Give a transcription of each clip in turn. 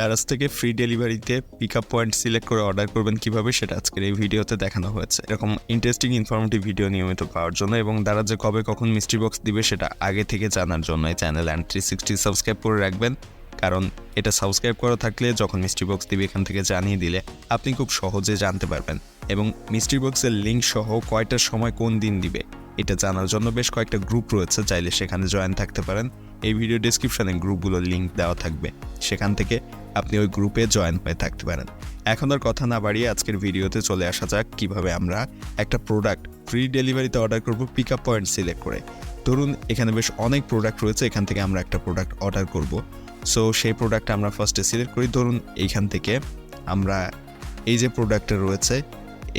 দারাজ থেকে ফ্রি ডেলিভারিতে pick up point select করে অর্ডার করবেন কীভাবে, সেটা আজকের এই ভিডিওতে দেখানো হয়েছে। এরকম ইন্টারেস্টিং ইনফরমেটিভ ভিডিও নিয়মিত পাওয়ার জন্য এবং দারাজ যে কবে কখন মিস্ট্রি বক্স দিবে, সেটা আগে থেকে জানার জন্য এই channel and three sixty subscribe করে রাখবেন। কারণ এটা সাবস্ক্রাইব করা থাকলে যখন মিস্ট্রি বক্স দিবে, এখান থেকে জানিয়ে দিলে আপনি খুব সহজে জানতে পারবেন। এবং মিস্ট্রি বক্সের লিঙ্ক সহ কয়টার সময় কোন দিন দিবে, এটা জানার জন্য বেশ কয়েকটা গ্রুপ রয়েছে, চাইলে সেখানে জয়েন থাকতে পারেন। এই ভিডিও ডিসক্রিপশনে গ্রুপগুলোর লিঙ্ক দেওয়া থাকবে। সেখান থেকে আপনি ওই গ্রুপে জয়েন হয়ে থাকতে পারেন। এখন আর কথা না বাড়িয়ে আজকের ভিডিওতে চলে আসা যাক কীভাবে আমরা একটা প্রোডাক্ট ফ্রি ডেলিভারিতে অর্ডার করব পিক আপ পয়েন্ট সিলেক্ট করে। ধরুন, এখানে বেশ অনেক প্রোডাক্ট রয়েছে, এখান থেকে আমরা একটা প্রোডাক্ট অর্ডার করব। সো সেই প্রোডাক্টটা আমরা ফার্স্টে সিলেক্ট করি। ধরুন এইখান থেকে আমরা এই যে প্রোডাক্টটা রয়েছে,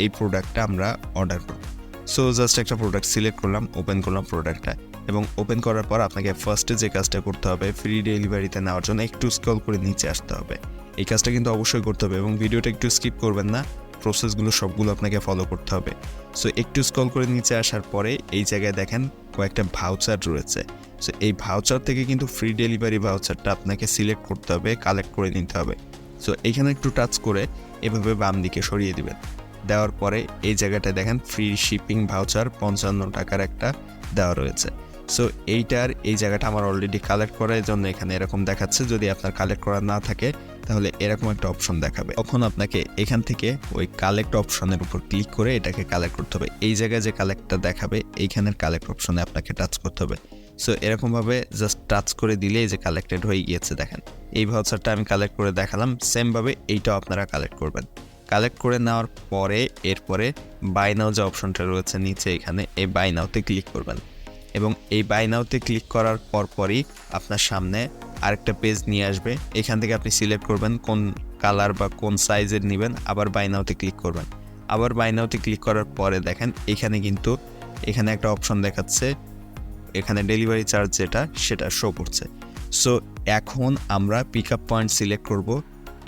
এই প্রোডাক্টটা আমরা অর্ডার করব। সো জাস্ট একটা প্রোডাক্ট সিলেক্ট করলাম ওপেন করলাম প্রোডাক্টটা এবং ওপেন করার পর আপনাকে ফার্স্টে যে কাজটা করতে হবে ফ্রি ডেলিভারিতে নেওয়ার জন্য একটু স্ক্রল করে নিচে আসতে হবে। এই কাজটা কিন্তু অবশ্যই করতে হবে এবং ভিডিওটা একটু স্কিপ করবেন না প্রসেসগুলো সবগুলো আপনাকে ফলো করতে হবে। সো একটু স্ক্রল করে নিচে আসার পরে এই জায়গায় দেখেন কয়েকটা ভাউচার রয়েছে। সো এই ভাউচার থেকে কিন্তু ফ্রি ডেলিভারি ভাউচারটা আপনাকে সিলেক্ট করতে হবে কালেক্ট করে নিতে হবে। সো এখানে একটু টাচ করে এভাবে বাম দিকে সরিয়ে দিবেন। দেওয়ার পরে এই জায়গাটায় দেখেন ফ্রি শিপিং ভাউচার পঞ্চান্ন টাকার একটা দেওয়া রয়েছে। সো এইটার এই জায়গাটা আমার অলরেডি কালেক্ট করার জন্য এখানে এরকম দেখাচ্ছে। যদি আপনার কালেক্ট করা না থাকে, তাহলে এরকম একটা অপশন দেখাবে। তখন আপনাকে এখান থেকে ওই কালেক্ট অপশনের উপর ক্লিক করে এটাকে কালেক্ট করতে হবে। এই জায়গায় যে কালেক্টটা দেখাবে, এইখানের কালেক্ট অপশনে আপনাকে টাচ করতে হবে। সো এরকমভাবে জাস্ট টাচ করে দিলে যে কালেক্টেড হয়ে গিয়েছে, দেখেন। এই ভাউচারটা আমি কালেক্ট করে দেখালাম সেমভাবে এইটাও আপনারা কালেক্ট করবেন। কালেক্ট করে নেওয়ার পরে, এরপরে বাই নাও যে অপশনটা রয়েছে নিচে এখানে, এই বাই নাওতে ক্লিক করবেন। এবং এই বাই নাওতে ক্লিক করার পরপরই আপনার সামনে আরেকটা পেজ নিয়ে আসবে। এখান থেকে আপনি সিলেক্ট করবেন কোন কালার বা কোন সাইজের নেবেন, আবার বাই নাওতে ক্লিক করবেন। আবার বাই নাওতে ক্লিক করার পরে দেখেন, এখানে কিন্তু এখানে একটা অপশন দেখাচ্ছে, এখানে ডেলিভারি চার্জ যেটা, সেটা শো করছে। সো এখন আমরা পিক আপ পয়েন্ট সিলেক্ট করব।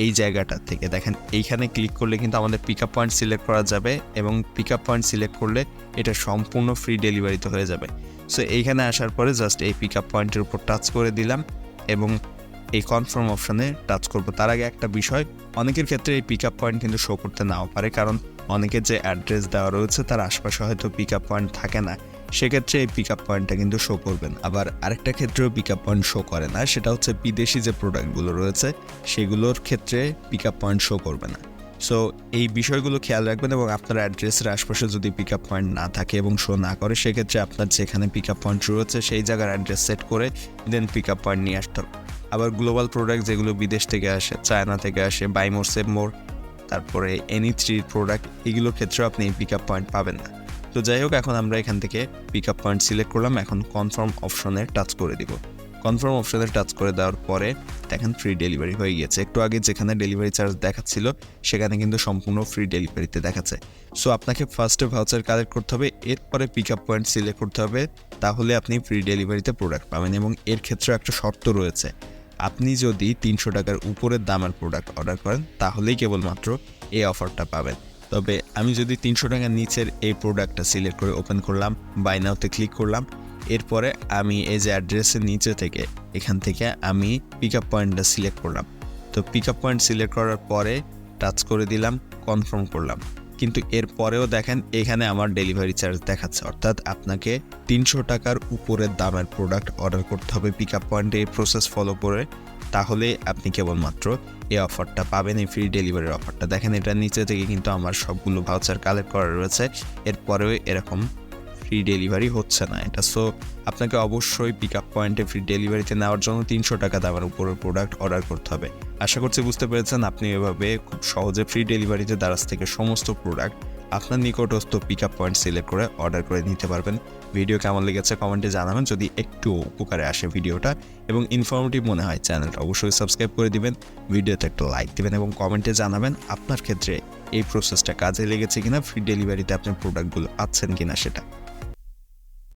এই জায়গাটা থেকে। দেখেন, এইখানে ক্লিক করলে কিন্তু আমাদের পিক আপ পয়েন্ট সিলেক্ট করা যাবে এবং পিক আপ পয়েন্ট সিলেক্ট করলে এটা সম্পূর্ণ ফ্রি ডেলিভারিতে হয়ে যাবে। সো এইখানে আসার পরে জাস্ট এই পিক আপ পয়েন্টের উপর টাচ করে দিলাম এবং এই কনফার্ম অপশানে টাচ করব। তার আগে একটা বিষয়, অনেকের ক্ষেত্রে এই পিক আপ পয়েন্ট কিন্তু শো করতে নাও পারে, কারণ অনেকের যে অ্যাড্রেস দেওয়া রয়েছে তার আশপাশে হয়তো পিক আপ পয়েন্ট থাকে না। সেক্ষেত্রে এই পিক আপ পয়েন্টটা কিন্তু শো করবেন। আবার আরেকটা ক্ষেত্রেও পিক আপ পয়েন্ট শো করে না, সেটা হচ্ছে বিদেশি যে প্রোডাক্টগুলো রয়েছে, সেগুলোর ক্ষেত্রে পিক আপ পয়েন্ট শো করবে না। সো এই বিষয়গুলো খেয়াল রাখবেন এবং আপনার অ্যাড্রেসের আশপাশে যদি পিক আপ পয়েন্ট না থাকে এবং শো না করে, সেক্ষেত্রে আপনার যেখানে পিক আপ পয়েন্ট রয়েছে, সেই জায়গার অ্যাড্রেস সেট করে দেন পিক আপ পয়েন্ট নিয়ে আসতে হবে। আবার গ্লোবাল প্রোডাক্ট যেগুলো বিদেশ থেকে আসে চায়না থেকে আসে বাই মোর সেভ মোর তারপরে এনি থ্রি প্রোডাক্ট এগুলোর ক্ষেত্রেও আপনি পিক আপ পয়েন্ট পাবেন না। তো যাই হোক, এখন আমরা এখান থেকে পিক আপ পয়েন্ট সিলেক্ট করলাম। এখন কনফার্ম অপশনে টাচ করে দিব। কনফার্ম অপশনে টাচ করে দেওয়ার পরে দেখেন ফ্রি ডেলিভারি হয়ে গিয়েছে। একটু আগে যেখানে ডেলিভারি চার্জ দেখাচ্ছিল, সেখানে কিন্তু সম্পূর্ণ ফ্রি ডেলিভারিতে দেখাচ্ছে। সো আপনাকে ফার্স্টে ভাউচার কালেক্ট করতে হবে, এরপরে পিক আপ পয়েন্ট সিলেক্ট করতে হবে, তাহলে আপনি ফ্রি ডেলিভারিতে প্রোডাক্ট পাবেন এবং এর ক্ষেত্রে একটা শর্ত রয়েছে। আপনি যদি তিনশো টাকার উপরের দামের প্রোডাক্ট অর্ডার করেন, তাহলেই কেবলমাত্র এই অফারটা পাবেন। তবে আমি যদি তিনশো টাকার নিচের এই প্রোডাক্টটা সিলেক্ট করে ওপেন করলাম বাই নাওতে ক্লিক করলাম, এরপরে আমি এই যে অ্যাড্রেসের নিচে থেকে, এখান থেকে আমি পিক আপ পয়েন্টটা সিলেক্ট করলাম। তো পিক আপ পয়েন্ট সিলেক্ট করার পরে টাচ করে দিলাম কনফার্ম করলাম। কিন্তু এর পরেও দেখেন, এখানে আমার ডেলিভারি চার্জ দেখাচ্ছে। অর্থাৎ আপনাকে তিনশো টাকার উপরের দামের প্রোডাক্ট অর্ডার করতে হবে পিক আপ পয়েন্টে এই প্রসেস ফলো করে। তাহলে আপনি কেবলমাত্র এই অফারটা পাবেন, এই ফ্রি ডেলিভারির অফারটা। দেখেন এটা নিচে থেকে কিন্তু আমার সবগুলো ভাউচার কালেক্ট করা রয়েছে। এরপরেও এরকম ফ্রি ডেলিভারি হচ্ছে না এটা। সো আপনাকে অবশ্যই পিক আপ পয়েন্টে ফ্রি ডেলিভারিতে নেওয়ার জন্য তিনশো টাকা দামের উপরের প্রোডাক্ট অর্ডার করতে হবে। আশা করছি বুঝতে পেরেছেন, আপনি এভাবে খুব সহজে ফ্রি ডেলিভারিতে দারাজ থেকে সমস্ত প্রোডাক্ট আপনার নিকটস্থ পিক আপ পয়েন্ট সিলেক্ট করে অর্ডার করে নিতে পারবেন। ভিডিও কেমন লেগেছে কমেন্টে জানাবেন, যদি একটু উপকারে আসে ভিডিওটা এবং ইনফরমেটিভ মনে হয় চ্যানেলটা অবশ্যই সাবস্ক্রাইব করে দিবেন ভিডিওতে একটা লাইক দিবেন এবং কমেন্টে জানাবেন আপনার ক্ষেত্রে এই প্রসেসটা কাজে লেগেছে কিনা ফ্রি ডেলিভারিতে আপনার প্রোডাক্টগুলো পাচ্ছেন কিনা সেটা।